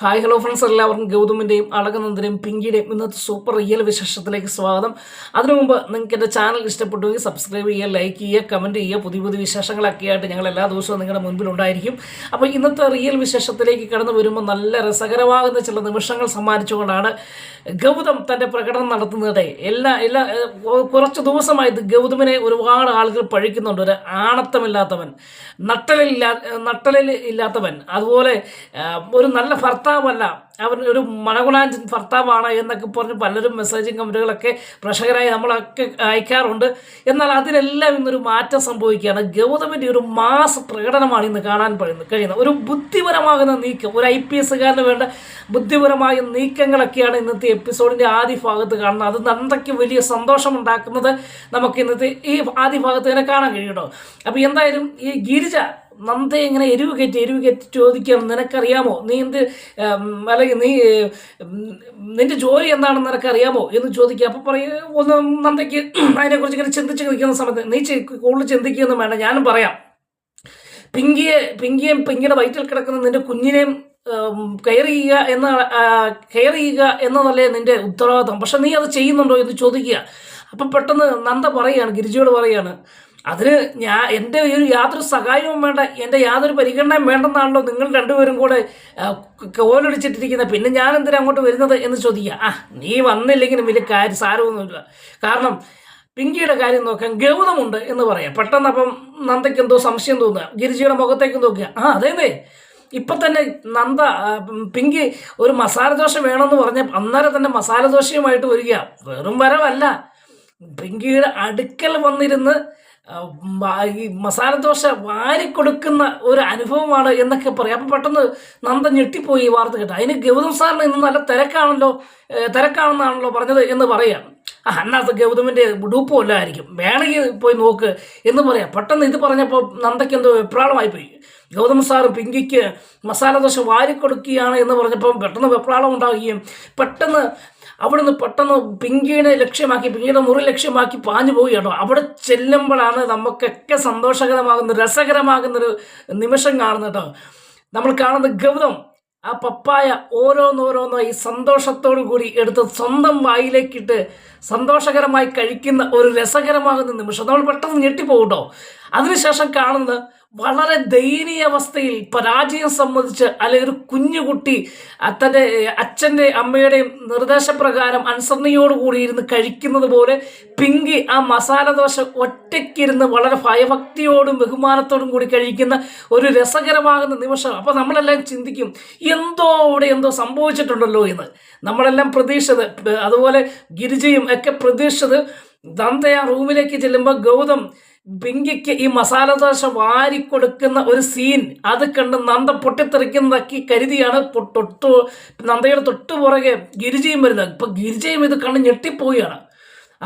Hi hello friends എല്ലാവർക്കും ഗൗതമിന്റെയും അളകനന്ദന്റെയും പിങ്കിയുടെയും ഇന്നത്തെ super real വിശേഷത്തിലേക്ക് സ്വാഗതം. അതിനു മുമ്പ് നിങ്ങൾക്ക് എന്റെ ചാനൽ ഇഷ്ടപ്പെട്ടുവെങ്കിൽ സബ്സ്ക്രൈബ് ചെയ്യുക ലൈക്ക് ചെയ്യുക കമന്റ് ചെയ്യുക. പുതിയ പുതിയ വിശേഷങ്ങളൊക്കെ ആയിട്ട് ഞങ്ങൾ എല്ലാ ദിവസവും നിങ്ങളുടെ മുൻപിൽ ഉണ്ടായിരിക്കും അപ്പോൾ ഇന്നത്തെ റിയൽ വിശേഷത്തിലേക്ക് കടന്നു വരുമ്പോൾ നല്ല രസകരമാകുന്ന ചില നിമിഷങ്ങൾ സമ്മാനിച്ചുകൊണ്ടാണ് ഗൗതം തന്റെ പ്രകടനം നടത്തുന്നത്. എല്ലാ എല്ലാ കുറച്ച് ദിവസമായിട്ട് ഗൗതമിനെ ഒരുപാട് ആളുകൾ പഴിക്കുന്നുണ്ട്. ഒരു ആണത്തമില്ലാത്തവൻ നട്ടലില്ലാ നട്ടലിൽ ഇല്ലാത്തവൻ അതുപോലെ ഒരു നല്ല ഭർത്താവല്ല. അവർ ഒരു മണകുളാഞ്ചൻ ഭർത്താവാണ് എന്നൊക്കെ പറഞ്ഞ് പലരും മെസ്സേജും കമന്റുകളൊക്കെ പ്രേക്ഷകരായി നമ്മളൊക്കെ അയക്കാറുണ്ട്. എന്നാൽ അതിലെല്ലാം ഇന്നൊരു മാറ്റം സംഭവിക്കുകയാണ്. ഗൗതമിന്റെ ഒരു മാസ പ്രകടനമാണ് ഇന്ന് കാണാൻ കഴിയുന്നത്. ഒരു ബുദ്ധിപരമാകുന്ന നീക്കം ഒരു ഐ പി എസ്സുകാരന് വേണ്ട ബുദ്ധിപരമായ നീക്കങ്ങളൊക്കെയാണ് ഇന്നത്തെ എപ്പിസോഡിന്റെ ആദ്യ ഭാഗത്ത് കാണുന്നത്. അത് നന്ദയ്ക്ക് വലിയ സന്തോഷമുണ്ടാക്കുന്നത് നമുക്ക് ഇന്നത്തെ ഈ ആദ്യ ഭാഗത്ത് തന്നെ കാണാൻ കഴിയട്ടോ അപ്പോൾ എന്തായാലും ഈ ഗിരിജ നന്ദയെ ഇങ്ങനെ എരിവ് കയറ്റി എരിവ് കയറ്റി ചോദിക്കാം നിനക്കറിയാമോ? നീ എന്ത് അല്ലെങ്കിൽ നീ നിന്റെ ജോലി എന്താണെന്ന് നിനക്കറിയാമോ? എന്ന് ചോദിക്കുക. അപ്പോൾ പറയും ഒന്ന് നന്ദയ്ക്ക് അതിനെക്കുറിച്ച് ഇങ്ങനെ ചിന്തിച്ച് നിൽക്കുന്ന സമയത്ത് നീ കൂടുതൽ ചിന്തിക്കുകയൊന്നും വേണ്ട ഞാനും പറയാം. പിങ്കിയെ പിങ്കിയെയും പിങ്കിയുടെ വയറ്റിൽ കിടക്കുന്ന നിന്റെ കുഞ്ഞിനെയും കെയർ ചെയ്യുക എന്ന കെയർ ചെയ്യുക എന്നതല്ലേ നിന്റെ ഉത്തരവാദിത്വം. പക്ഷെ നീ അത് ചെയ്യുന്നുണ്ടോ എന്ന് ചോദിക്കുക. അപ്പം പെട്ടെന്ന് നന്ദ പറയുകയാണ് ഗിരിജയോട് പറയുകയാണ് അതിന് ഞാൻ എന്റെ ഒരു യാതൊരു സഹായവും വേണ്ട എന്റെ യാതൊരു പരിഗണനയും വേണ്ടെന്നാണല്ലോ നിങ്ങൾ രണ്ടുപേരും കൂടെ കോലടിച്ചിട്ടിരിക്കുന്നത് പിന്നെ ഞാൻ എന്തിനാ അങ്ങോട്ട് വരുന്നത് എന്ന് ചോദിക്കുക. ആ നീ വന്നില്ലെങ്കിലും വലിയ കാര്യം സാരമൊന്നുമില്ല. കാരണം പിങ്കിയുടെ കാര്യം നോക്കാൻ ഗൗതമുണ്ട് എന്ന് പറയാം. പെട്ടെന്ന് അപ്പം നന്ദയ്ക്ക് എന്തോ സംശയം തോന്നുക. ഗിരിജിയുടെ മുഖത്തേക്ക് നോക്കുക. ആ അതേന്നേ ഇപ്പം തന്നെ നന്ദ പിങ്കി ഒരു മസാല ദോശ വേണമെന്ന് പറഞ്ഞ അന്നേരം തന്നെ മസാല ദോശയുമായിട്ട് വരിക. വെറും വരവല്ല. പിങ്കിയുടെ അടുക്കൽ വന്നിരുന്ന് ഈ മസാല ദോശ വാരിക്കൊടുക്കുന്ന ഒരു അനുഭവമാണ് എന്നൊക്കെ പറയും. അപ്പം പെട്ടെന്ന് നന്ദ ഞെട്ടിപ്പോയി ഈ വാർത്ത കേട്ടോ. അതിന് ഗൗതം സാറിന് ഇന്ന് നല്ല തിരക്കാണല്ലോ തിരക്കാണെന്നാണല്ലോ പറഞ്ഞത് എന്ന് പറയാം. ആ അന്നാത്ത ഗൗതമിന്റെ ഡൂപ്പുമല്ലായിരിക്കും വേണമെങ്കിൽ പോയി നോക്ക് എന്ന് പറയാം. പെട്ടെന്ന് ഇത് പറഞ്ഞപ്പോൾ നന്ദയ്ക്ക് എന്തോ വിപ്രാളമായി പോയി. ഗൗതം സാർ പിങ്കിക്ക് മസാല ദോശ വാരിക്കൊടുക്കുകയാണ് എന്ന് പറഞ്ഞപ്പം പെട്ടെന്ന് വെപ്രാളം ഉണ്ടാവുകയും പെട്ടെന്ന് അവിടുന്ന് പെട്ടെന്ന് പിങ്കിയുടെ ലക്ഷ്യമാക്കി പിങ്കിയുടെ മുറി ലക്ഷ്യമാക്കി പാഞ്ഞു പോവുകയാണോ. അവിടെ ചെല്ലുമ്പോഴാണ് നമുക്കൊക്കെ സന്തോഷകരമാകുന്ന രസകരമാകുന്നൊരു നിമിഷം കാണുന്നത് നമ്മൾ കാണുന്ന ഗൗതം ആ പപ്പായ ഓരോന്നോരോന്നായി സന്തോഷത്തോടു കൂടി എടുത്ത് സ്വന്തം വായിലേക്കിട്ട് സന്തോഷകരമായി കഴിക്കുന്ന ഒരു രസകരമാകുന്ന നിമിഷം. നമ്മൾ പെട്ടെന്ന് ഞെട്ടിപ്പോകട്ടോ അതിനുശേഷം കാണുന്നത് വളരെ ദയനീയ അവസ്ഥയിൽ പരാജയം സംബന്ധിച്ച് അല്ലെങ്കിൽ ഒരു കുഞ്ഞുകുട്ടി തന്റെ അച്ഛന്റെ അമ്മയുടെയും നിർദ്ദേശപ്രകാരം അനുസരണയോടുകൂടി ഇരുന്ന് കഴിക്കുന്നത് പോലെ പിങ്കി ആ മസാല ദോശ ഒറ്റയ്ക്കിരുന്ന് വളരെ ഭയഭക്തിയോടും ബഹുമാനത്തോടും കൂടി കഴിക്കുന്ന ഒരു രസകരമാകുന്ന നിമിഷം. അപ്പോൾ നമ്മളെല്ലാം ചിന്തിക്കും എന്തോ അവിടെ എന്തോ സംഭവിച്ചിട്ടുണ്ടല്ലോ എന്ന്. നമ്മളെല്ലാം പ്രതീക്ഷിച്ചത് അതുപോലെ ഗിരിജയും ഒക്കെ പ്രതീക്ഷിച്ചത് ദന്ത ആ റൂമിലേക്ക് ചെല്ലുമ്പോൾ ഗൗതം പിങ്കിക്ക് ഈ മസാല ദോശ വാരിക്കൊടുക്കുന്ന ഒരു സീൻ അത് കണ്ട് നന്ദ പൊട്ടിത്തെറിക്കുന്നതാക്കി കരുതിയാണ് തൊട്ട് നന്ദയുടെ തൊട്ട് പുറകെ ഗിരിജയും വരുന്നത്. ഇപ്പൊ ഗിരിജയും ഇത് കണ്ട് ഞെട്ടിപ്പോവുകയാണ്.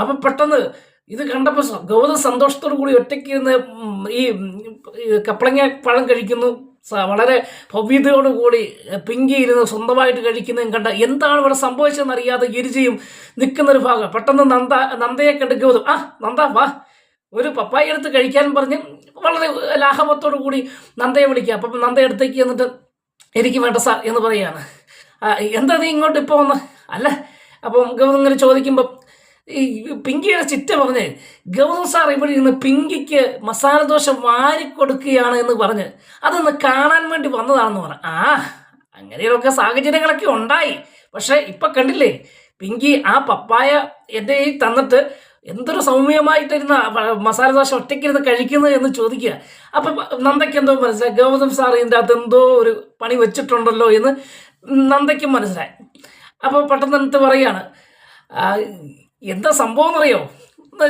അപ്പം പെട്ടെന്ന് ഇത് കണ്ടപ്പോൾ ഗൗതം സന്തോഷത്തോടു കൂടി ഒറ്റയ്ക്ക് ഇരുന്ന് ഈ കപ്പളങ്ങ പഴം കഴിക്കുന്നു. വളരെ ഭവ്യതയോടുകൂടി പിങ്കി ഇരുന്ന് സ്വന്തമായിട്ട് കഴിക്കുന്നതും കണ്ട എന്താണ് ഇവിടെ സംഭവിച്ചതെന്ന് അറിയാതെ ഗിരിജയും നിൽക്കുന്നൊരു ഭാഗം. പെട്ടെന്ന് നന്ദ നന്ദയെ കണ്ട് ഗൗതം ആ നന്ദ വാ. ഒരു പപ്പായ എടുത്ത് കഴിക്കാൻ പറഞ്ഞ് വളരെ ലാഘവത്തോടു കൂടി നന്ദയെ വിളിക്കുക. അപ്പം നന്ദ എടുത്തേക്ക് എന്നിട്ട് എനിക്ക് വേണ്ട സാർ എന്ന് പറയുകയാണ്. എന്താ നീ ഇങ്ങോട്ട് ഇപ്പോൾ വന്ന്? അല്ല അപ്പം ഗൗതം ഇങ്ങനെ ചോദിക്കുമ്പം ഈ പിങ്കിയുടെ ചിറ്റ പറഞ്ഞ് ഗൗതം സാർ ഇവിടെ ഇരുന്ന് പിങ്കിക്ക് മസാല ദോശ വാരിക്കൊടുക്കുകയാണ് എന്ന് പറഞ്ഞ് അതൊന്ന് കാണാൻ വേണ്ടി വന്നതാണെന്ന് പറഞ്ഞു ആ അങ്ങനെയൊക്കെ സാഹചര്യങ്ങളൊക്കെ ഉണ്ടായി. പക്ഷേ ഇപ്പം കണ്ടില്ലേ പിങ്കി ആ പപ്പായ എന്റെ തന്നിട്ട് എന്തൊരു സൗമ്യമായിട്ടിരുന്ന മസാല ദോശ ഒറ്റയ്ക്കിരുന്ന് കഴിക്കുന്നത് എന്ന് ചോദിക്കുക. അപ്പം നന്ദയ്ക്ക് എന്തോ മനസ്സിലായി. ഗൗതം സാർ ഇതിന്റെ അകത്ത് എന്തോ ഒരു പണി വെച്ചിട്ടുണ്ടല്ലോ എന്ന് നന്ദയ്ക്കും മനസ്സിലായി. അപ്പോൾ പെട്ടെന്ന് എന്നിട്ട് പറയാണ്? എന്താ സംഭവം എന്നറിയോ? എന്നാ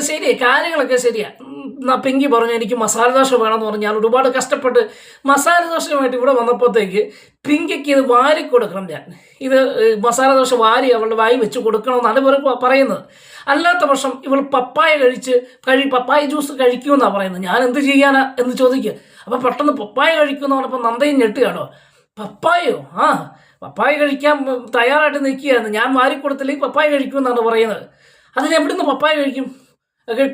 ശരി കാര്യങ്ങളൊക്കെ ശരിയാണ് എന്നാ പിങ്കി പറഞ്ഞു എനിക്ക് മസാല ദോശ വേണമെന്ന് പറഞ്ഞ് ഞാൻ ഒരുപാട് കഷ്ടപ്പെട്ട് മസാല ദോശയുമായിട്ട് ഇവിടെ വന്നപ്പോഴത്തേക്ക് പിങ്കിക്ക് ഇത് വാരി കൊടുക്കണം ഞാൻ. ഇത് മസാല ദോശ വാരി അവളുടെ വായി വെച്ച് കൊടുക്കണമെന്നാണ് ഇവർ പറയുന്നത്. അല്ലാത്ത പക്ഷം ഇവൾ പപ്പായ കഴിച്ച് കഴി പപ്പായ ജ്യൂസ് കഴിക്കുമെന്നാണ് പറയുന്നത്. ഞാൻ എന്ത് ചെയ്യാനാ എന്ന് ചോദിക്കുക അപ്പോൾ പെട്ടെന്ന് പപ്പായ കഴിക്കുമെന്ന് പറഞ്ഞപ്പോൾ നന്ദയും ഞെട്ടുകയാണോ പപ്പായോ? ആ പപ്പായ കഴിക്കാൻ തയ്യാറായിട്ട് നിൽക്കുകയാണ് ഞാൻ വാരി വാരിക്കൊടുത്തില്ലെങ്കിൽ പപ്പായ കഴിക്കുമെന്നാണ് പറയുന്നത്. അതിന് എവിടുന്ന് പപ്പായ കഴിക്കും?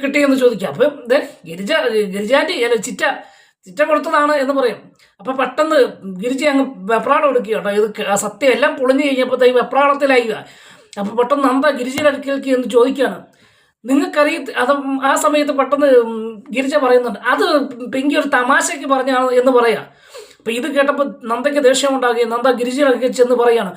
കിട്ടിയെന്ന് ചോദിക്കാം. അപ്പം ഇത് ഗിരിജ ഗിരിജാന്റെ അല്ല ചിറ്റ ചിറ്റ കൊടുത്തതാണ് എന്ന് പറയും. അപ്പം പെട്ടെന്ന് ഗിരിജ അങ്ങ് വെപ്രാളം എടുക്കുക കേട്ടോ. ഇത് സത്യം എല്ലാം പൊളിഞ്ഞു കഴിഞ്ഞപ്പോഴത്തേക്ക് വെപ്രാളത്തിലായിക. അപ്പം പെട്ടെന്ന് നന്ദ ഗിരിജയുടെ അടുക്കലേക്ക് എന്ന് ചോദിക്കുകയാണ്. നിങ്ങൾക്കറിയ അത് ആ സമയത്ത് പെട്ടെന്ന് ഗിരിജ പറയുന്നുണ്ട് അത് പിങ്കി ഒരു തമാശയ്ക്ക് പറഞ്ഞാണ് എന്ന് പറയാം. അപ്പം ഇത് കേട്ടപ്പോൾ നന്ദയ്ക്ക് ദേഷ്യം ഉണ്ടാകുകയും നന്ദ ഗിരിജയുടെ അടുക്കൽ ചെന്ന് പറയാണ്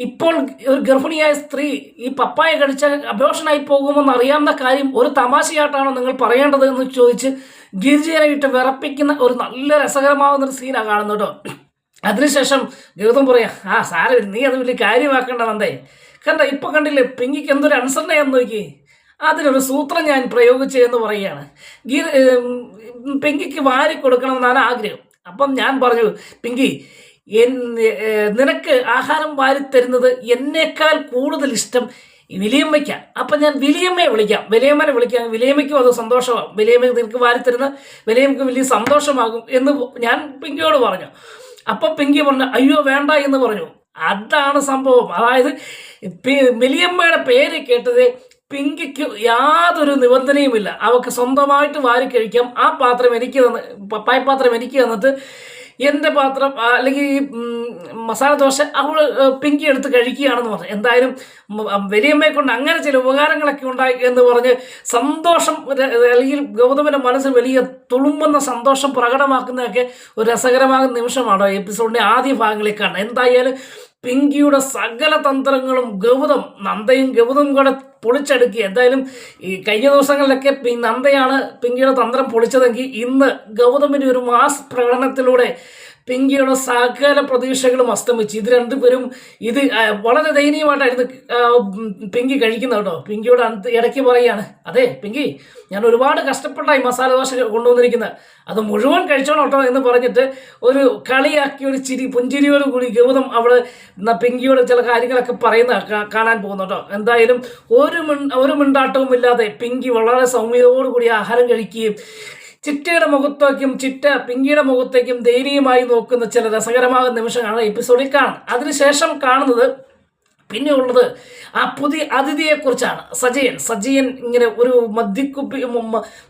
ഇപ്പോൾ ഒരു ഗർഭിണിയായ സ്ത്രീ ഈ പപ്പായ കഴിച്ച അബോഷനായി പോകുമെന്ന് അറിയാവുന്ന കാര്യം ഒരു തമാശയായിട്ടാണോ നിങ്ങൾ പറയേണ്ടത് എന്ന് ചോദിച്ച് ഗിരിജയെ ഇട്ട് വിറപ്പിക്കുന്ന ഒരു നല്ല രസകരമാവുന്ന ഒരു സീനാണ് കാണുന്നത് കേട്ടോ. അതിനുശേഷം ഗൗതം പറയാം ആ സാരമില്ല നീ അത് വലിയ കാര്യമാക്കേണ്ട നന്ദേ. കണ്ട ഇപ്പൊ കണ്ടില്ലേ പിങ്കിക്ക് എന്തൊരു അനുസരണയാന്ന് നോക്കി. അതിനൊരു സൂത്രം ഞാൻ പ്രയോഗിച്ചെന്ന് പറയുകയാണ്. ഗീ പിങ്കിക്ക് വാരി കൊടുക്കണമെന്നാണ് ആഗ്രഹം. അപ്പം ഞാൻ പറഞ്ഞു പിങ്കി നിനക്ക് ആഹാരം വാരിത്തരുന്നത് എന്നേക്കാൾ കൂടുതൽ ഇഷ്ടം വിലിയമ്മയ്ക്കാണ്. അപ്പം ഞാൻ വിലിയമ്മയെ വിളിക്കാം. വിലിയമ്മനെ വിളിക്കാം. വിലിയമ്മയ്ക്കും അത് സന്തോഷമാകും വിലയമ്മ നിനക്ക് വാരിത്തരുന്ന വിലയമ്മയ്ക്ക് വലിയ സന്തോഷമാകും എന്ന് ഞാൻ പിങ്കിയോട് പറഞ്ഞു. അപ്പം പിങ്കി പറഞ്ഞു അയ്യോ വേണ്ട എന്ന് പറഞ്ഞു. അതാണ് സംഭവം. അതായത് വിലയമ്മയുടെ പേര് കേട്ടത് പിങ്കിക്ക് യാതൊരു നിബന്ധനയുമില്ല. അവൾക്ക് സ്വന്തമായിട്ട് വാരി കഴിക്കാം. ആ പാത്രം എനിക്ക് തന്ന് പാത്രം എനിക്ക് തന്നിട്ട് എന്റെ പാത്രം അല്ലെങ്കിൽ ഈ മസാല ദോശ അവൾ പിങ്കി എടുത്ത് കഴിക്കുകയാണെന്ന് പറഞ്ഞു. എന്തായാലും വലിയമ്മയെ കൊണ്ട് അങ്ങനെ ചില ഉപകാരങ്ങളൊക്കെ ഉണ്ടായി എന്ന് പറഞ്ഞ് സന്തോഷം അല്ലെങ്കിൽ ഗൗതമന്റെ മനസ്സിൽ വലിയ തുളുമ്പുന്ന സന്തോഷം പ്രകടമാക്കുന്നതൊക്കെ ഒരു രസകരമാകുന്ന നിമിഷമാണ് എപ്പിസോഡിന്റെ ആദ്യ ഭാഗങ്ങളിൽ കാണുന്നത്. എന്തായാലും പിങ്കിയുടെ സകല തന്ത്രങ്ങളും ഗൗതം നന്ദയും ഗൗതം കൂടെ പൊളിച്ചെടുക്കി. എന്തായാലും ഈ കഴിഞ്ഞ ദിവസങ്ങളിലൊക്കെ നന്ദയാണ് പിങ്കിയുടെ തന്ത്രം പൊളിച്ചതെങ്കിൽ ഇന്ന് ഗൗതമിന്റെ ഒരു മാസ് പ്രകടനത്തിലൂടെ പിങ്കിയുടെ സകല പ്രതീക്ഷകളും അസ്തമിച്ചു. ഇത് രണ്ടുപേരും ഇത് വളരെ ദയനീയമായിട്ടായിരുന്നു പിങ്കി കഴിക്കുന്നത് കേട്ടോ. പിങ്കിയോട് ഇടയ്ക്ക് പറയുകയാണ് അതെ പിങ്കി ഞാൻ ഒരുപാട് കഷ്ടപ്പെട്ടായി മസാല ദോശ കൊണ്ടുവന്നിരിക്കുന്നത്. അത് മുഴുവൻ കഴിച്ചോണം കേട്ടോ എന്ന് പറഞ്ഞിട്ട് ഒരു കളിയാക്കി ഒരു ചിരി പുഞ്ചിരിയോട് കൂടി ഗൗതം അവൾ പിങ്കിയോട് ചില കാര്യങ്ങളൊക്കെ പറയുന്ന കാണാൻ പോകുന്നു കേട്ടോ. എന്തായാലും ഒരു മിൺ ഒരു മിണ്ടാട്ടവും ഇല്ലാതെ പിങ്കി വളരെ സൗമ്യതയോടുകൂടി ആഹാരം കഴിക്കുകയും ചിറ്റയുടെ മുഖത്തേക്കും ചിറ്റ പിങ്കിയുടെ മുഖത്തേക്കും ദയനീയമായി നോക്കുന്ന ചില രസകരമായ നിമിഷങ്ങളാണ് എപ്പിസോഡിൽ കാണുന്നത് അതിനുശേഷം കാണുന്നത് പിന്നെ ഉള്ളത് ആ പുതിയ അതിഥിയെക്കുറിച്ചാണ്. സജയൻ സജയൻ ഇങ്ങനെ ഒരു മദ്യക്കുപ്പി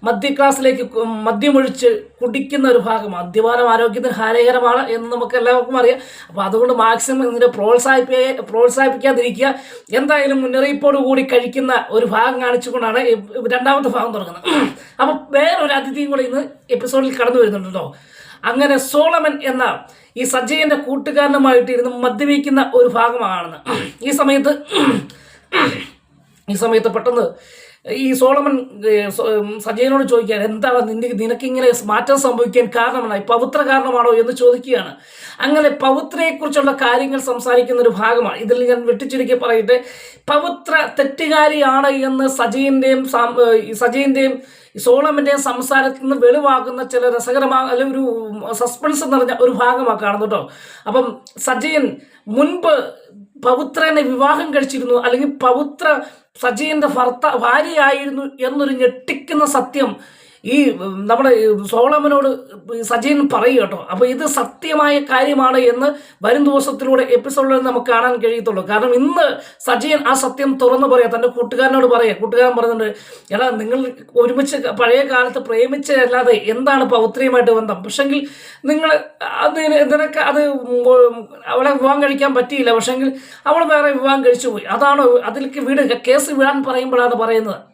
മദ്യ ക്ലാസ്സിലേക്ക് മദ്യമൊഴിച്ച് കുടിക്കുന്ന ഒരു ഭാഗം മദ്യപാനം ആരോഗ്യത്തിന് ഹാനികരമാണ് എന്ന് നമുക്ക് എല്ലാവർക്കും അറിയാം. അപ്പോൾ അതുകൊണ്ട് മാക്സിമം ഇതിനെ പ്രോത്സാഹിപ്പി പ്രോത്സാഹിപ്പിക്കാതിരിക്കുക. എന്തായാലും മുന്നറിയിപ്പോട് കൂടി കഴിക്കുന്ന ഒരു ഭാഗം കാണിച്ചുകൊണ്ടാണ് രണ്ടാമത്തെ ഭാഗം തുടങ്ങുന്നത്. അപ്പോൾ വേറൊരു അതിഥിയും കൂടെ ഇന്ന് എപ്പിസോഡിൽ കടന്നു വരുന്നുണ്ടല്ലോ. അങ്ങനെ സോളമൻ എന്ന ഈ സജയന്റെ കൂട്ടുകാരനുമായിട്ട് ഇരുന്ന് മദ്യപിക്കുന്ന ഒരു ഭാഗമാണെന്ന്. ഈ സമയത്ത് ഈ സമയത്ത് പെട്ടെന്ന് ഈ സോളമൻ സജയനോട് ചോദിക്കാൻ എന്താണ് നിന്റെ നിനക്കിങ്ങനെ മാറ്റം സംഭവിക്കാൻ കാരണമാണ് ഈ പവിത്ര കാരണമാണോ? എന്ന് ചോദിക്കുകയാണ്. അങ്ങനെ പവിത്രയെക്കുറിച്ചുള്ള കാര്യങ്ങൾ സംസാരിക്കുന്ന ഒരു ഭാഗമാണ്. ഇതിൽ ഞാൻ വെട്ടിച്ചുരുക്കി പറയട്ടെ. പവിത്ര തെറ്റുകാരിയാണ് എന്ന് സജയന്റെയും സാം- സജയന്റെയും സംസാരത്തിൽ നിന്ന് വെളിവാകുന്ന ചില രസകരമായ അല്ലെങ്കിൽ ഒരു സസ്പെൻസ് നിറഞ്ഞ ഒരു ഭാഗമാണ് കാണുന്നത് കേട്ടോ. അപ്പം സജയൻ മുൻപ് പവിത്രനെ വിവാഹം കഴിച്ചിരുന്നു അല്ലെങ്കിൽ പവിത്ര സജയന്റെ ഭർത്ത ഭാര്യയായിരുന്നു എന്നൊരു ഞെട്ടിക്കുന്ന സത്യം ഈ നമ്മുടെ സോളമനോട് സജീൻ പറയും കേട്ടോ. അപ്പോൾ ഇത് സത്യമായ കാര്യമാണ് എന്ന് വരും ദിവസത്തിലൂടെ എപ്പിസോഡിൽ നമുക്ക് കാണാൻ കഴിയത്തുള്ളൂ. കാരണം ഇന്ന് സജീൻ ആ സത്യം തുറന്നു പറയാം. തന്റെ കൂട്ടുകാരനോട് പറയാം. കൂട്ടുകാരൻ പറയുന്നുണ്ട് എടാ നിങ്ങൾ ഒരുമിച്ച് പഴയ കാലത്ത് പ്രേമിച്ചല്ലാതെ എന്താണ് പൗത്രിയുമായിട്ട് ബന്ധം? പക്ഷെങ്കിൽ നിങ്ങൾ അത് നിനക്ക് അത് അവളെ വിവാഹം കഴിക്കാൻ പറ്റിയില്ല. പക്ഷെങ്കിൽ അവൾ വേറെ വിവാഹം കഴിച്ചു പോയി അതാണോ അതിലേക്ക് വീട് കേസ് വിടാൻ പറയുമ്പോഴാണ് പറയുന്നത്.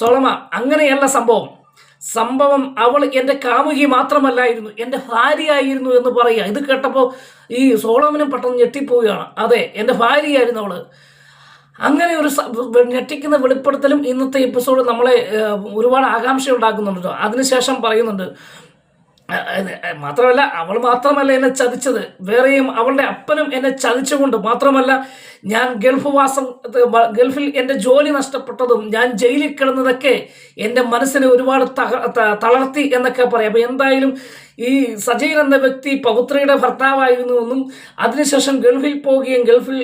സോളമ അങ്ങനെയല്ല സംഭവം. സംഭവം അവൾ എന്റെ കാമുകി മാത്രമല്ലായിരുന്നു എന്റെ ഭാര്യയായിരുന്നു എന്ന് പറയുക. ഇത് കേട്ടപ്പോൾ ഈ സോളമനും പെട്ടെന്ന് ഞെട്ടിപ്പോവുകയാണ്. അതെ എന്റെ ഭാര്യയായിരുന്നു അവൾ അങ്ങനെ ഒരു ഞെട്ടിക്കുന്ന വെളിപ്പെടുത്തലും ഇന്നത്തെ എപ്പിസോഡ് നമ്മളെ ഒരുപാട് ആകാംക്ഷ ഉണ്ടാക്കുന്നുണ്ട് അതിനുശേഷം പറയുന്നുണ്ട് മാത്രമല്ല അവൾ മാത്രമല്ല എന്നെ ചതിച്ചത്. വേറെയും അവളുടെ അപ്പനും എന്നെ ചതിച്ചുകൊണ്ട് മാത്രമല്ല ഞാൻ ഗൾഫ് വാസം ഗൾഫിൽ എന്റെ ജോലി നഷ്ടപ്പെട്ടതും ഞാൻ ജയിലിൽ കിടന്നതൊക്കെ എന്റെ മനസ്സിനെ ഒരുപാട് തളർത്തി എന്നൊക്കെ പറയാം. അപ്പോൾ എന്തായാലും ഈ സജീൻ എന്ന വ്യക്തി പൗത്രയുടെ ഭർത്താവായിരുന്നു എന്നും അതിനുശേഷം ഗൾഫിൽ പോവുകയും ഗൾഫിൽ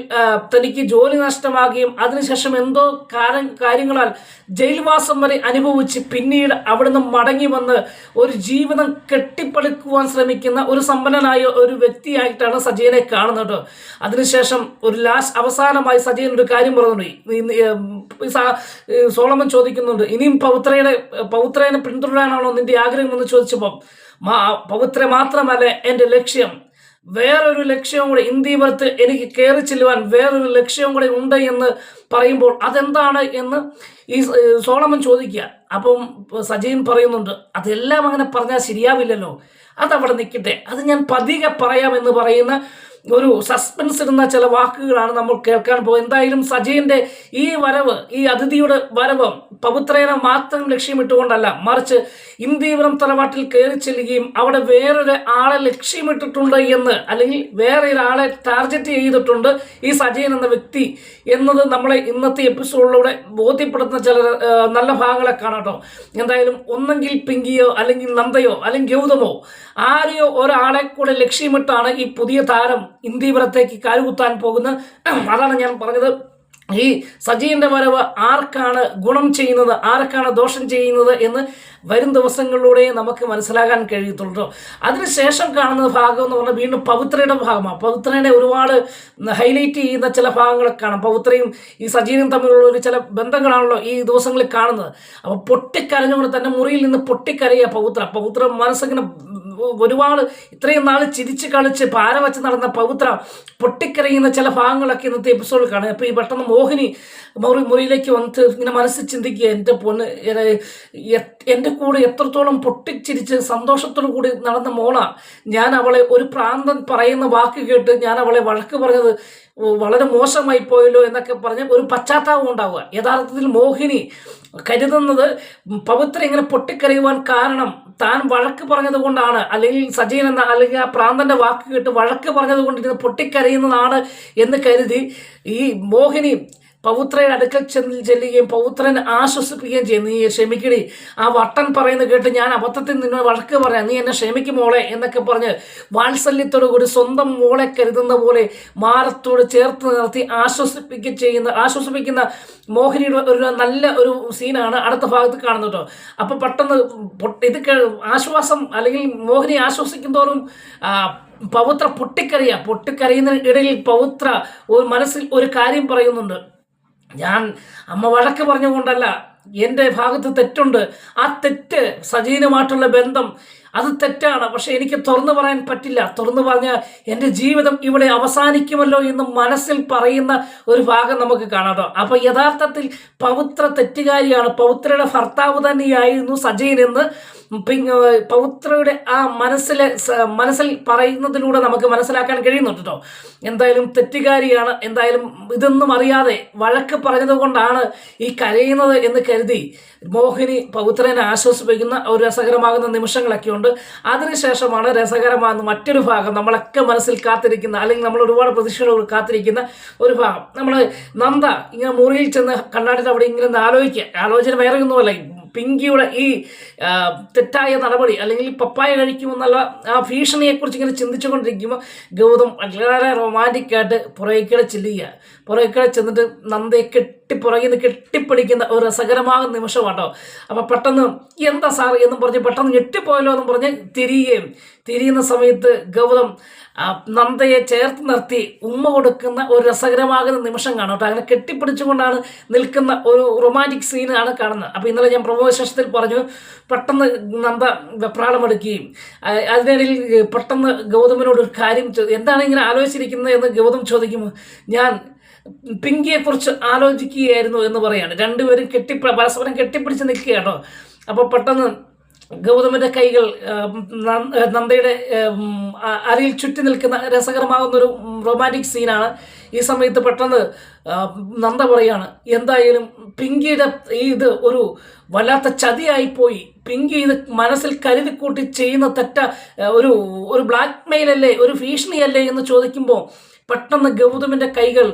തനിക്ക് ജോലി നഷ്ടമാകുകയും അതിനുശേഷം എന്തോ കാര- കാര്യങ്ങളാൽ ജയിൽവാസം വരെ അനുഭവിച്ച് പിന്നീട് അവിടുന്ന് മടങ്ങി വന്ന് ഒരു ജീവിതം കെട്ടിപ്പടുക്കുവാൻ ശ്രമിക്കുന്ന ഒരു സമ്പന്നനായ ഒരു വ്യക്തിയായിട്ടാണ് സജീനെ കാണുന്നത് അതിനുശേഷം ഒരു ലാസ്റ്റ് അവസാനമായി സജീൻ ഒരു കാര്യം പറഞ്ഞു സോളമൻ ചോദിക്കുന്നുണ്ട് ഇനിയും പൗത്രയുടെ പൗത്രേനെ പിന്തുടരാനാണോ നിന്റെ ആഗ്രഹം എന്ന് ചോദിച്ചപ്പോൾ മാ പൗത്ര മാത്രമല്ല എന്റെ ലക്ഷ്യം. വേറൊരു ലക്ഷ്യവും കൂടെ ഇന്ത്യവർത്ത് എനിക്ക് കയറി ചെല്ലുവാൻ വേറൊരു ലക്ഷ്യവും കൂടെ ഉണ്ട് എന്ന് പറയുമ്പോൾ അതെന്താണ് എന്ന് ഈ സോളമൻ ചോദിക്കുക. അപ്പം സജീൻ പറയുന്നുണ്ട് അതെല്ലാം അങ്ങനെ പറഞ്ഞാൽ ശരിയാവില്ലല്ലോ. അതവിടെ നിൽക്കട്ടെ. അത് ഞാൻ പതിയെ പറയാമെന്ന് പറയുന്ന ഒരു സസ്പെൻസ് ഇടുന്ന ചില വാക്കുകളാണ് നമ്മൾ കേൾക്കാൻ പോകുന്നത്. എന്തായാലും സജീന്റെ ഈ വരവ് ഈ അതിഥിയുടെ വരവ് പവിത്രേനെ മാത്രം ലക്ഷ്യമിട്ടുകൊണ്ടല്ല മറിച്ച് ഇന്ത്യപുരം തലവാട്ടിൽ കയറി ചെല്ലുകയും അവിടെ വേറൊരു ആളെ ലക്ഷ്യമിട്ടിട്ടുണ്ട് എന്ന് അല്ലെങ്കിൽ വേറെ ഒരാളെ ടാർഗറ്റ് ചെയ്തിട്ടുണ്ട് ഈ സജയൻ എന്ന വ്യക്തി എന്നത് നമ്മളെ ഇന്നത്തെ എപ്പിസോഡിലൂടെ ബോധ്യപ്പെടുത്തുന്ന ചില നല്ല ഭാഗങ്ങളെ കാണാട്ടോ എന്തായാലും ഒന്നെങ്കിൽ പിങ്കിയോ അല്ലെങ്കിൽ നന്ദയോ അല്ലെങ്കിൽ ഗൗതമോ ആരെയോ ഒരാളെ കൂടെ ലക്ഷ്യമിട്ടാണ് ഈ പുതിയ താരം ഇന്ത്യപുരത്തേക്ക് കാലുകുത്താൻ പോകുന്നത് അതാണ് ഞാൻ പറഞ്ഞത്. ഈ സജീന്റെ വരവ് ആർക്കാണ് ഗുണം ചെയ്യുന്നത് ആർക്കാണ് ദോഷം ചെയ്യുന്നത് എന്ന് വരും ദിവസങ്ങളിലൂടെ നമുക്ക് മനസ്സിലാക്കാൻ കഴിയത്തുള്ളൂ അതിനുശേഷം കാണുന്ന ഭാഗം എന്ന് പറഞ്ഞാൽ വീണ്ടും പവിത്രയുടെ ഭാഗമാണ്. പവിത്രയുടെ ഒരുപാട് ഹൈലൈറ്റ് ചെയ്യുന്ന ചില ഭാഗങ്ങളൊക്കെ കാണാം. പവിത്രയും ഈ സജീനും തമ്മിലുള്ള ഒരു ചില ബന്ധങ്ങളാണല്ലോ ഈ ദിവസങ്ങളിൽ കാണുന്നത്. അപ്പോൾ പൊട്ടിക്കരഞ്ഞുകൊണ്ട് തന്നെ മുറിയിൽ നിന്ന് പൊട്ടിക്കരയുക പവിത്ര. പവിത്ര മനസ്സിങ്ങനെ ഒരുപാട് ഇത്രയും നാൾ ചിരിച്ച് കളിച്ച് പാര വെച്ച് നടന്ന പവിത്ര പൊട്ടിക്കരയുന്ന ചില ഭാഗങ്ങളൊക്കെ ഇന്നത്തെ എപ്പിസോഡിൽ കാണും. അപ്പോൾ ഈ പെട്ടെന്ന് മോഹിനി മുറി മുറിയിലേക്ക് വന്നിട്ട് ഇങ്ങനെ മനസ്സിൽ ചിന്തിക്കുക എന്റെ പൊന്ന് എന്റെ കൂടെ എത്രത്തോളം പൊട്ടിച്ചിരിച്ച് സന്തോഷത്തോടു കൂടി നടന്ന മോളാണ് ഞാൻ അവളെ ഒരു പ്രാന്തം പറയുന്ന വാക്ക് കേട്ട് ഞാൻ അവളെ വഴക്ക് പറഞ്ഞത് വളരെ മോശമായി പോയല്ലോ എന്നൊക്കെ പറഞ്ഞ് ഒരു പശ്ചാത്താപം ഉണ്ടാവുക. യഥാർത്ഥത്തിൽ മോഹിനി കരുതുന്നത് പവിത്ര ഇങ്ങനെ പൊട്ടിക്കരയുവാൻ കാരണം താൻ വഴക്ക് പറഞ്ഞത് കൊണ്ടാണ്. അല്ലെങ്കിൽ സജീൻ എന്ന അല്ലെങ്കിൽ ആ പ്രാന്തന്റെ വാക്ക് കേട്ട് വഴക്ക് പറഞ്ഞത് കൊണ്ട് ഇത് പൊട്ടിക്കരയുന്നതാണ് എന്ന് കരുതി ഈ മോഹിനി പൗത്രയുടെ അടുക്കൽ ചെന്ന് ചെല്ലുകയും പൗത്രനെ ആശ്വസിപ്പിക്കുകയും ചെയ്യുന്നു നീ ക്ഷമിക്കടി. ആ വട്ടൻ പറയുന്നത് കേട്ട് ഞാൻ അബദ്ധത്തിൽ നിന്നോട് വഴക്ക് പറയാം. നീ എന്നെ ക്ഷമിക്കും മോളെ എന്നൊക്കെ പറഞ്ഞ് വാത്സല്യത്തോടു കൂടി സ്വന്തം മോളെ കരുതുന്ന പോലെ മാറത്തോട് ചേർത്ത് നിർത്തി ആശ്വസിപ്പിക്കുക ചെയ്യുന്ന ആശ്വസിപ്പിക്കുന്ന മോഹിനിയുടെ ഒരു നല്ല ഒരു സീനാണ് അടുത്ത ഭാഗത്ത് കാണുന്നത് കേട്ടോ. അപ്പോൾ പെട്ടെന്ന് ഇത് ആശ്വാസം അല്ലെങ്കിൽ മോഹിനി ആശ്വസിക്കുന്തോറും പൗത്ര പൊട്ടിക്കറിയ പൊട്ടിക്കറിയുന്നതിന് ഇടയിൽ പൗത്ര ഒരു മനസ്സിൽ ഒരു കാര്യം പറയുന്നുണ്ട്. ഞാൻ അമ്മ വഴക്ക് പറഞ്ഞുകൊണ്ടല്ല എന്റെ ഭാഗത്ത് തെറ്റുണ്ട്. ആ തെറ്റ് സജീനുമായിട്ടുള്ള ബന്ധം അത് തെറ്റാണ്. പക്ഷെ എനിക്ക് തുറന്നു പറയാൻ പറ്റില്ല. തുറന്നു പറഞ്ഞാൽ എന്റെ ജീവിതം ഇവിടെ അവസാനിക്കുമല്ലോ എന്ന് മനസ്സിൽ പറയുന്ന ഒരു ഭാഗം നമുക്ക് കാണാട്ടോ അപ്പോൾ യഥാർത്ഥത്തിൽ പവിത്ര തെറ്റുകാരിയാണ്. പവിത്രയുടെ ഭർത്താവ് തന്നെയായിരുന്നു സജയൻ എന്ന് പിന്നെ പൗത്രയുടെ ആ മനസ്സിലെ മനസ്സിൽ പറയുന്നതിലൂടെ നമുക്ക് മനസ്സിലാക്കാൻ കഴിയുന്നുണ്ട് കേട്ടോ. എന്തായാലും തെറ്റുകാരിയാണ്. എന്തായാലും ഇതൊന്നും അറിയാതെ വഴക്ക് പറഞ്ഞതുകൊണ്ടാണ് ഈ കരയുന്നത് എന്ന് കരുതി മോഹിനി പൗത്രനെ ആശ്വസിപ്പിക്കുന്ന ഒരു രസകരമാകുന്ന നിമിഷങ്ങളൊക്കെ ഉണ്ട് അതിനുശേഷമാണ് രസകരമാകുന്ന മറ്റൊരു ഭാഗം നമ്മളൊക്കെ മനസ്സിൽ കാത്തിരിക്കുന്ന അല്ലെങ്കിൽ നമ്മൾ ഒരുപാട് പ്രതീക്ഷകളോട് കാത്തിരിക്കുന്ന ഒരു ഭാഗം. നമ്മൾ നന്ദ ഇങ്ങനെ മുറിയിൽ ചെന്ന് കണ്ണാടിന്റെ അവിടെ ഇങ്ങനെ ആലോചിക്കുക. ആലോചന വേറെ ഒന്നുമല്ല പിങ്കിയുടെ ഈ തെറ്റായ നടപടി അല്ലെങ്കിൽ പപ്പായ കഴിക്കുമെന്നുള്ള ആ ഭീഷണിയെക്കുറിച്ച് ഇങ്ങനെ ചിന്തിച്ചുകൊണ്ടിരിക്കുമ്പോൾ ഗൗതം വളരെ റൊമാന്റിക്കായിട്ട് പുറകേക്കിടെ ചെല്ലുക. പുറകേക്കിടെ ചെന്നിട്ട് നന്ദയെ കെട്ടി പുറകിൽ നിന്ന് കെട്ടിപ്പിടിക്കുന്ന ഒരു രസകരമായ നിമിഷമാട്ടോ. അപ്പോൾ പെട്ടെന്ന് എന്താ സാർ എന്നും പറഞ്ഞ് പെട്ടെന്ന് ഞെട്ടിപ്പോയല്ലോ എന്നും പറഞ്ഞ് തിരിയുകയും തിരിയുന്ന സമയത്ത് ഗൗതം നന്ദയെ ചേർത്ത് നിർത്തി ഉമ്മ കൊടുക്കുന്ന ഒരു രസകരമാകുന്ന നിമിഷം കാണും കേട്ടോ. അങ്ങനെ കെട്ടിപ്പിടിച്ചുകൊണ്ടാണ് നിൽക്കുന്ന ഒരു റൊമാന്റിക് സീനാണ് കാണുന്നത്. അപ്പോൾ ഇന്നലെ ഞാൻ പ്രമോശേഷത്തിൽ പറഞ്ഞു പെട്ടെന്ന് നന്ദ വെപ്രാളമെടുക്കുകയും അതിനിടയിൽ പെട്ടെന്ന് ഗൗതമിനോട് ഒരു കാര്യം എന്താണ് ഇങ്ങനെ ആലോചിച്ചിരിക്കുന്നത് എന്ന് ഗൗതം ചോദിക്കുമ്പോൾ ഞാൻ പിങ്കിയെക്കുറിച്ച് ആലോചിക്കുകയായിരുന്നു എന്ന് പറയാണ്. രണ്ടുപേരും കെട്ടി പരസ്പരം കെട്ടിപ്പിടിച്ച് നിൽക്കുകയാണോ? അപ്പോൾ പെട്ടെന്ന് ഗൗതമന്റെ കൈകൾ നന്ദയുടെ അരിയിൽ ചുറ്റി നിൽക്കുന്ന രസകരമാകുന്ന ഒരു റൊമാന്റിക് സീനാണ് ഈ സമയത്ത് പെട്ടെന്ന് നന്ദ പറയാണ് എന്തായാലും പിങ്കിയുടെ ഈ ഇത് ഒരു വല്ലാത്ത ചതിയായിപ്പോയി. പിങ്കി ഇത് മനസ്സിൽ കരുതിക്കൂട്ടി ചെയ്യുന്ന തെറ്റ ഒരു ഒരു ബ്ലാക്ക് മെയിൽ അല്ലേ ഒരു ഭീഷണിയല്ലേ? എന്ന് ചോദിക്കുമ്പോൾ പെട്ടെന്ന് ഗൗതമിന്റെ കൈകൾ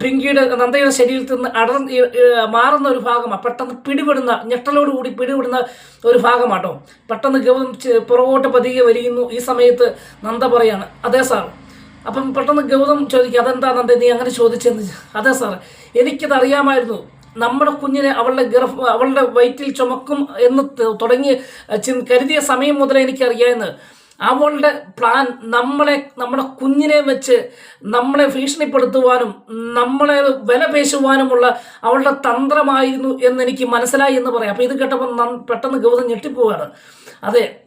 പിങ്കിയുടെ നന്ദയുടെ ശരീരത്തിൽ നിന്ന് അടർ മാറുന്ന ഒരു ഭാഗമാണ് പെട്ടെന്ന് പിടിപെടുന്ന ഞെട്ടലോടുകൂടി പിടിപെടുന്ന ഒരു ഭാഗമാട്ടോ. പെട്ടെന്ന് ഗൗതം പുറകോട്ട് പതിയെ വരികയുന്നു ഈ സമയത്ത് നന്ദ പറയാണ് അതെ സാർ. അപ്പം പെട്ടെന്ന് ഗൗതം ചോദിക്കുക അതെന്താ നന്ദ നീ അങ്ങനെ ചോദിച്ചെന്ന്? അതെ സാർ എനിക്കത് അറിയാമായിരുന്നു. നമ്മുടെ കുഞ്ഞിനെ അവളുടെ ഗർഭ അവളുടെ വയറ്റിൽ ചുമക്കും എന്ന് തുടങ്ങി കരുതിയ സമയം മുതലേ എനിക്കറിയാമെന്ന് അവളുടെ പ്ലാൻ നമ്മളെ നമ്മുടെ കുഞ്ഞിനെ വെച്ച് നമ്മളെ ഭീഷണിപ്പെടുത്തുവാനും നമ്മളെ വില പേശുവാനുമുള്ള അവളുടെ തന്ത്രമായിരുന്നു എന്നെനിക്ക് മനസ്സിലായി എന്ന് പറയാം. അപ്പോൾ ഇത് കേട്ടപ്പോൾ പെട്ടെന്ന് ഗൗതം ഞെട്ടിപ്പോവാണ്. അതെ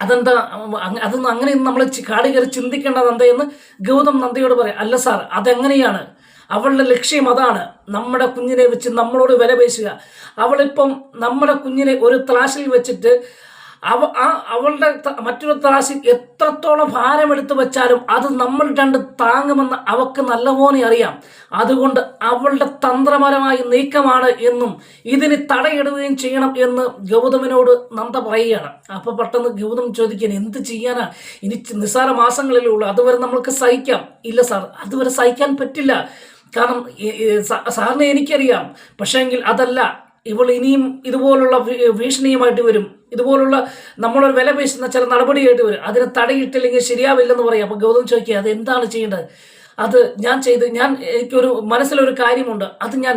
അതെന്താ അതൊന്നും അങ്ങനെയൊന്നും നമ്മൾ കാട് കയറി ചിന്തിക്കേണ്ട എന്ന് ഗൗതം നന്ദിയോട് പറയാം. അല്ല സാർ അതെങ്ങനെയാണ്? അവളുടെ ലക്ഷ്യം അതാണ്. നമ്മുടെ കുഞ്ഞിനെ വെച്ച് നമ്മളോട് വില പേശുക. അവളിപ്പം നമ്മുടെ കുഞ്ഞിനെ ഒരു ത്രാശിൽ വെച്ചിട്ട് അവ ആ അവളുടെ മറ്റൊരു ത്രാശി എത്രത്തോളം ഭാരമെടുത്ത് വെച്ചാലും അത് നമ്മൾ രണ്ട് താങ്ങുമെന്ന് അവക്ക് നല്ലപോലെ അറിയാം. അതുകൊണ്ട് അവളുടെ തന്ത്രപരമായ നീക്കമാണ് എന്നും ഇതിന് തടയിടുകയും ചെയ്യണം എന്ന് ഗൗതമിനോട് നന്ദ പറയുകയാണ്. അപ്പോൾ പെട്ടെന്ന് ഗൗതം ചോദിക്കാൻ എന്ത് ചെയ്യാനാ? ഇനി നിസ്സാര മാസങ്ങളിലേ ഉള്ളൂ അതുവരെ നമ്മൾക്ക് സഹിക്കാം. ഇല്ല സാർ അതുവരെ സഹിക്കാൻ പറ്റില്ല. കാരണം സാറിനെ എനിക്കറിയാം. പക്ഷേങ്കിൽ അതല്ല ഇവൾ ഇനിയും ഇതുപോലുള്ള ഭീഷണിയുമായിട്ട് വരും. ഇതുപോലുള്ള നമ്മളൊരു വില പേശുന്ന ചില നടപടിയായിട്ട് വരും. അതിന് തടയിട്ടില്ലെങ്കിൽ ശരിയാവില്ലെന്ന് പറയും. അപ്പോൾ ഗൗതം ചോദിക്കുക അത് എന്താണ് ചെയ്യേണ്ടത്? അത് ഞാൻ ചെയ്ത് ഞാൻ എനിക്കൊരു മനസ്സിലൊരു കാര്യമുണ്ട്. അത് ഞാൻ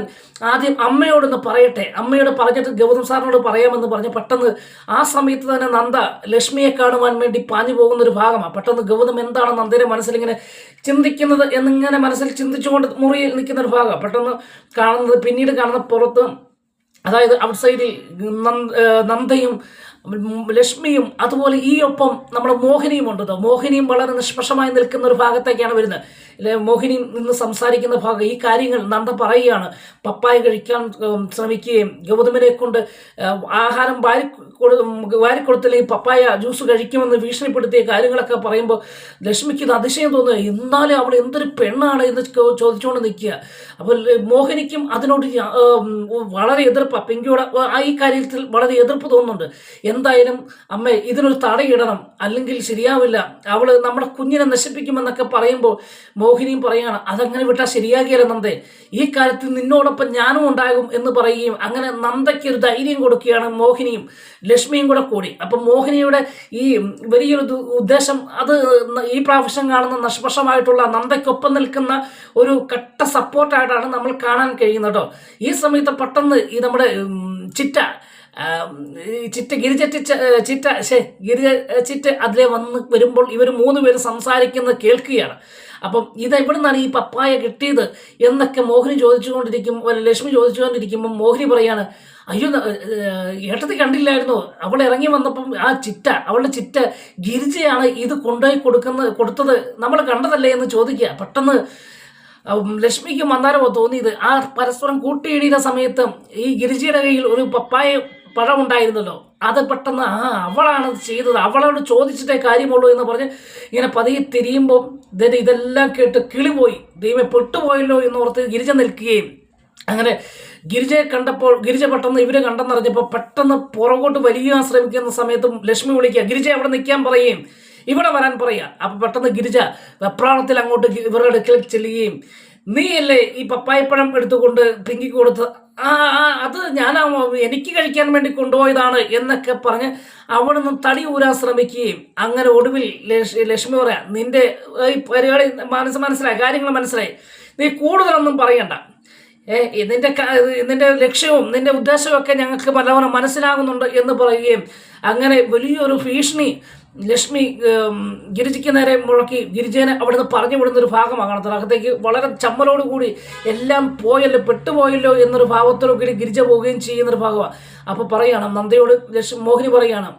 ആദ്യം അമ്മയോടൊന്ന് പറയട്ടെ. അമ്മയോട് പറഞ്ഞിട്ട് ഗൗതം സാറിനോട് പറയാമെന്ന് പറഞ്ഞ് പെട്ടെന്ന് ആ സമയത്ത് തന്നെ നന്ദ ലക്ഷ്മിയെ കാണുവാൻ വേണ്ടി പാഞ്ഞു പോകുന്ന ഒരു ഭാഗമാണ് പെട്ടെന്ന് ഗൗതം എന്താണ് നന്ദയുടെ മനസ്സിലിങ്ങനെ ചിന്തിക്കുന്നത് എന്നിങ്ങനെ മനസ്സിൽ ചിന്തിച്ചുകൊണ്ട് മുറിയിൽ നിൽക്കുന്ന ഒരു ഭാഗമാണ് പെട്ടെന്ന് കാണുന്നത് പിന്നീട് കാണുന്ന പുറത്ത് അതായത് ഔട്ട് സൈഡിൽ നന്ദയും ലക്ഷ്മിയും അതുപോലെ ഈ ഒപ്പം നമ്മുടെ മോഹിനിയും ഉണ്ട് മോഹിനിയും വളരെ നിഷ്പക്ഷമായി നിൽക്കുന്ന ഒരു ഭാഗത്തേക്കാണ് വരുന്നത്. മോഹിനിയും നിന്ന് സംസാരിക്കുന്ന ഭാഗം ഈ കാര്യങ്ങൾ നന്ദ പറയുകയാണ്. പപ്പായ കഴിക്കാൻ ശ്രമിക്കുകയും ഗൗതമനെ കൊണ്ട് ആഹാരം വാരി കൊടു വാരിക്കൊടുത്തില്ലെങ്കിൽ പപ്പായ ജ്യൂസ് കഴിക്കുമെന്ന് ഭീഷണിപ്പെടുത്തിയ കാര്യങ്ങളൊക്കെ പറയുമ്പോൾ ലക്ഷ്മിക്ക് ഇത് അതിശയം തോന്നുക എന്നാലും അവൾ എന്തൊരു പെണ്ണാണ് എന്ന് ചോദിച്ചുകൊണ്ട് നിൽക്കുക. അപ്പോൾ മോഹിനിക്കും അതിനോട് വളരെ എതിർപ്പ്. പെങ്കിയോട് ഈ കാര്യത്തിൽ വളരെ എതിർപ്പ് തോന്നുന്നുണ്ട്. എന്തായാലും അമ്മ ഇതിനൊരു തടയിടണം അല്ലെങ്കിൽ ശരിയാവില്ല. അവൾ നമ്മുടെ കുഞ്ഞിനെ നശിപ്പിക്കുമെന്നൊക്കെ പറയുമ്പോൾ മോഹിനിയും പറയുകയാണ് അതങ്ങനെ വിട്ടാൽ ശരിയാകിയല്ല നന്ദേ. ഈ കാര്യത്തിൽ നിന്നോടൊപ്പം ഞാനും ഉണ്ടാകും എന്ന് പറയുകയും അങ്ങനെ നന്ദയ്ക്ക് ഒരു ധൈര്യം കൊടുക്കുകയാണ് മോഹിനിയും ലക്ഷ്മിയും കൂടെ കൂടി. അപ്പം മോഹിനിയുടെ ഈ വലിയൊരു ഉദ്ദേശം അത് ഈ പ്രാവശ്യം കാണുന്ന നിഷ്പക്ഷമായിട്ടുള്ള നന്ദയ്ക്കൊപ്പം നിൽക്കുന്ന ഒരു കട്ട സപ്പോർട്ടായിട്ടാണ് നമ്മൾ കാണാൻ കഴിയുന്നത് കേട്ടോ ഈ സമയത്ത് പെട്ടെന്ന് ഈ നമ്മുടെ ചിറ്റ ചിറ്റ ഗിരിജ ചിറ്റ ശേ ഗിരിജ ചിറ്റ അതിലെ വന്ന് വരുമ്പോൾ ഇവർ മൂന്ന് പേര് സംസാരിക്കുന്നത് കേൾക്കുകയാണ്. അപ്പം ഇത് നിന്നാണ് ഈ പപ്പായ കിട്ടിയത് എന്നൊക്കെ മോഹിനി ചോദിച്ചുകൊണ്ടിരിക്കും ലക്ഷ്മി ചോദിച്ചുകൊണ്ടിരിക്കുമ്പോൾ മോഹിനി പറയാണ് അയ്യോ ഏട്ടത്തി കണ്ടില്ലായിരുന്നോ. അവൾ ഇറങ്ങി വന്നപ്പം ആ ചിറ്റ അവളുടെ ചിറ്റ ഗിരിജയാണ് ഇത് കൊണ്ടുപോയി കൊടുക്കുന്ന കൊടുത്തത്. നമ്മൾ കണ്ടതല്ലേ? എന്ന് ചോദിക്കുക. പെട്ടെന്ന് ലക്ഷ്മിക്ക് മന്ദാരമോ തോന്നിയത്. ആ പരസ്പരം കൂട്ടിയിടിയുടെ സമയത്ത് ഈ ഗിരിജിയുടെ കയ്യിൽ ഒരു പപ്പായ പഴം ഉണ്ടായിരുന്നല്ലോ അത് പെട്ടെന്ന് ആ അവളാണ് ചെയ്തത്. അവളോട് ചോദിച്ചിട്ടേ കാര്യമുള്ളൂ എന്ന് പറഞ്ഞ് ഇങ്ങനെ പതിയെ തിരിയുമ്പോൾ ഇതിന്റെ ഇതെല്ലാം കേട്ട് കിളിപോയി. ദൈവം പെട്ടുപോയല്ലോ എന്ന് ഓർത്ത് ഗിരിജ നിൽക്കുകയും. അങ്ങനെ ഗിരിജയെ കണ്ടപ്പോൾ ഗിരിജ പെട്ടെന്ന് ഇവരെ കണ്ടെന്നറിഞ്ഞപ്പോൾ പെട്ടെന്ന് പുറകോട്ട് വലിയ ശ്രമിക്കുന്ന സമയത്തും ലക്ഷ്മി വിളിക്കുക ഗിരിജ അവിടെ നിൽക്കാൻ പറയുകയും. ഇവിടെ വരാൻ പറയുക അപ്പം പെട്ടെന്ന് ഗിരിജ വെപ്രാളത്തിൽ അങ്ങോട്ട് ഇവരുടെ അടുക്കൽ ചെല്ലുകയും നീയല്ലേ ഈ പപ്പായപ്പഴം എടുത്തുകൊണ്ട് പിങ്കിക്ക് കൊടുത്ത് ആ ആ അത് ഞാൻ എനിക്ക് കഴിക്കാൻ വേണ്ടി കൊണ്ടുപോയതാണ് എന്നൊക്കെ പറഞ്ഞ് അവിടെ നിന്ന് തടി ഊരാൻ ശ്രമിക്കുകയും അങ്ങനെ ഒടുവിൽ ലക്ഷ്- ലക്ഷ്മി പറയാം നിന്റെ ഈ പരിപാടി മനസ്സ് മനസ്സിലായി കാര്യങ്ങൾ മനസ്സിലായി. നീ കൂടുതലൊന്നും പറയണ്ട. ഏ നിന്റെ നിന്റെ ലക്ഷ്യവും നിന്റെ ഉദ്ദേശവും ഒക്കെ ഞങ്ങൾക്ക് പലവണ്ണം മനസ്സിലാകുന്നുണ്ട് എന്ന് പറയുകയും അങ്ങനെ വലിയൊരു ഭീഷണി ലക്ഷ്മി ഗിരിജയ്ക്ക് നേരെ മുഴക്കി. ഗിരിജേനെ അവിടുന്ന് പറഞ്ഞു വിടുന്ന ഒരു ഭാഗമാണ് കാണുന്നത് അകത്തേക്ക് വളരെ ചമ്മലോടുകൂടി എല്ലാം പോയല്ലോ പെട്ടുപോയല്ലോ എന്നൊരു ഭാവത്തോടു കൂടി ഗിരിജ പോവുകയും ചെയ്യുന്നൊരു ഭാഗമാണ് അപ്പോൾ പറയണം നന്ദയോട് ലക്ഷ്മി മോഹിനി പറയാണ്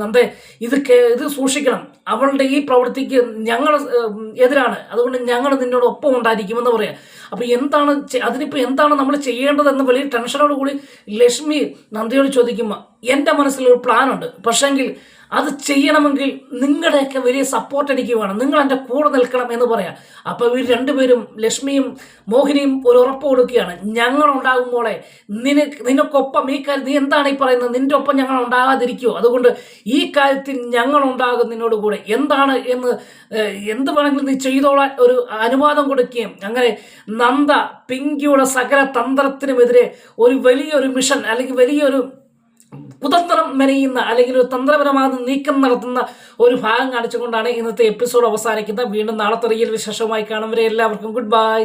നന്ദേ ഇത് ഇത് സൂക്ഷിക്കണം. അവളുടെ ഈ പ്രവൃത്തിക്ക് ഞങ്ങൾ എതിരാണ്. അതുകൊണ്ട് ഞങ്ങൾ നിന്നോട് ഒപ്പം ഉണ്ടായിരിക്കുമെന്ന് പറയാം. അപ്പോൾ എന്താണ് അതിനിപ്പോൾ എന്താണ് നമ്മൾ ചെയ്യേണ്ടതെന്ന് വലിയ ടെൻഷനോടുകൂടി ലക്ഷ്മി നന്ദയോട് ചോദിക്കുമ്പോൾ എന്റെ മനസ്സിലൊരു പ്ലാനുണ്ട്. പക്ഷേങ്കിൽ അത് ചെയ്യണമെങ്കിൽ നിങ്ങളുടെയൊക്കെ വലിയ സപ്പോർട്ട് എനിക്ക് വേണം. നിങ്ങൾ എന്റെ കൂടെ നിൽക്കണം എന്ന് പറയാം. അപ്പോൾ ഇവർ രണ്ടുപേരും ലക്ഷ്മിയും മോഹിനിയും ഒരു ഉറപ്പ് കൊടുക്കുകയാണ്. ഞങ്ങൾ ഉണ്ടാകുമ്പോളെ നിനക്ക് നിനക്കൊപ്പം ഈ കാര്യം നീ എന്താണ് ഈ പറയുന്നത്? നിന്റെ ഒപ്പം ഞങ്ങൾ ഉണ്ടാകാതിരിക്കുമോ അതുകൊണ്ട് ഈ കാര്യത്തിൽ ഞങ്ങൾ ഉണ്ടാകും നിന്നോട് കൂടെ. എന്താണ് എന്ന് എന്ത് വേണമെങ്കിലും നീ ചെയ്തോളാൻ ഒരു അനുവാദം കൊടുക്കുകയും അങ്ങനെ നന്ദ പിങ്കിയുടെ സകല തന്ത്രത്തിനുമെതിരെ ഒരു വലിയൊരു മിഷൻ അല്ലെങ്കിൽ വലിയൊരു കുതന്ത്രം മെനയുന്ന അല്ലെങ്കിൽ ഒരു തന്ത്രപരമായ നീക്കം നടത്തുന്ന ഒരു ഭാഗം കാണിച്ചുകൊണ്ടാണ് ഇന്നത്തെ എപ്പിസോഡ് അവസാനിക്കുന്നത്. വീണ്ടും നാളെ റിയൽ വിശേഷമായി കാണും വരെ എല്ലാവർക്കും. Good bye